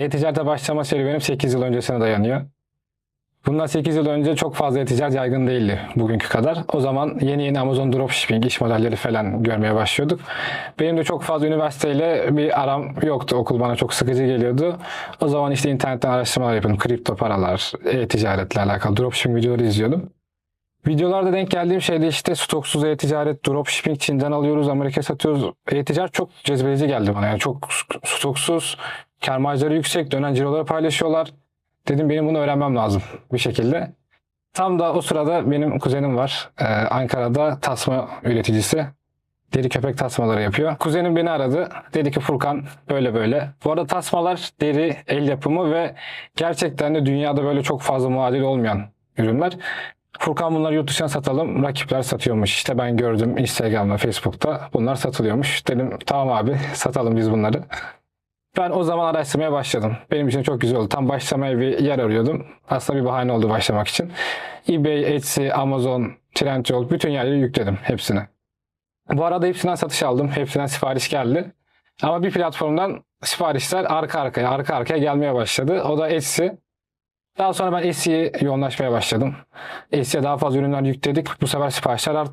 e-ticarete başlama serüvenim 8 yıl öncesine dayanıyor. Bundan 8 yıl önce çok fazla e-ticaret yaygın değildi bugünkü kadar. O zaman yeni yeni Amazon Dropshipping iş modelleri falan görmeye başlıyorduk. Benim de çok fazla üniversiteyle bir aram yoktu. Okul bana çok sıkıcı geliyordu. O zaman işte internetten araştırmalar yapıyordum. Kripto paralar, e-ticaretle alakalı dropshipping videoları izliyordum. Videolarda denk geldiğim şeyde işte stoksuz e-ticaret, dropshipping Çin'den alıyoruz, Amerika'ya satıyoruz. E-ticaret çok cezbedici geldi bana. Yani çok stoksuz, kar marjları yüksek, dönen ciroları paylaşıyorlar. Dedim benim bunu öğrenmem lazım bir şekilde. Tam da o sırada benim kuzenim var. Ee, Ankara'da tasma üreticisi. Deri köpek tasmaları yapıyor. Kuzenim beni aradı. Dedi ki Furkan böyle böyle. Bu arada tasmalar deri, el yapımı ve gerçekten de dünyada böyle çok fazla muadil olmayan ürünler. Furkan bunları yurt dışına satalım. Rakipler satıyormuş. İşte ben gördüm Instagram'da, Facebook'ta. Bunlar satılıyormuş. Dedim tamam abi satalım biz bunları. Ben o zaman araştırmaya başladım. Benim için çok güzel oldu. Tam başlamaya bir yer arıyordum. Aslında bir bahane oldu başlamak için. eBay, Etsy, Amazon, Trendyol bütün yerleri yükledim hepsine. Bu arada hepsinden satış aldım. Hepsinden sipariş geldi. Ama bir platformdan siparişler arka arkaya arka arkaya gelmeye başladı. O da Etsy. Daha sonra ben Etsy'ye yoğunlaşmaya başladım. Etsy'ye daha fazla ürünler yükledik. Bu sefer siparişler arttı.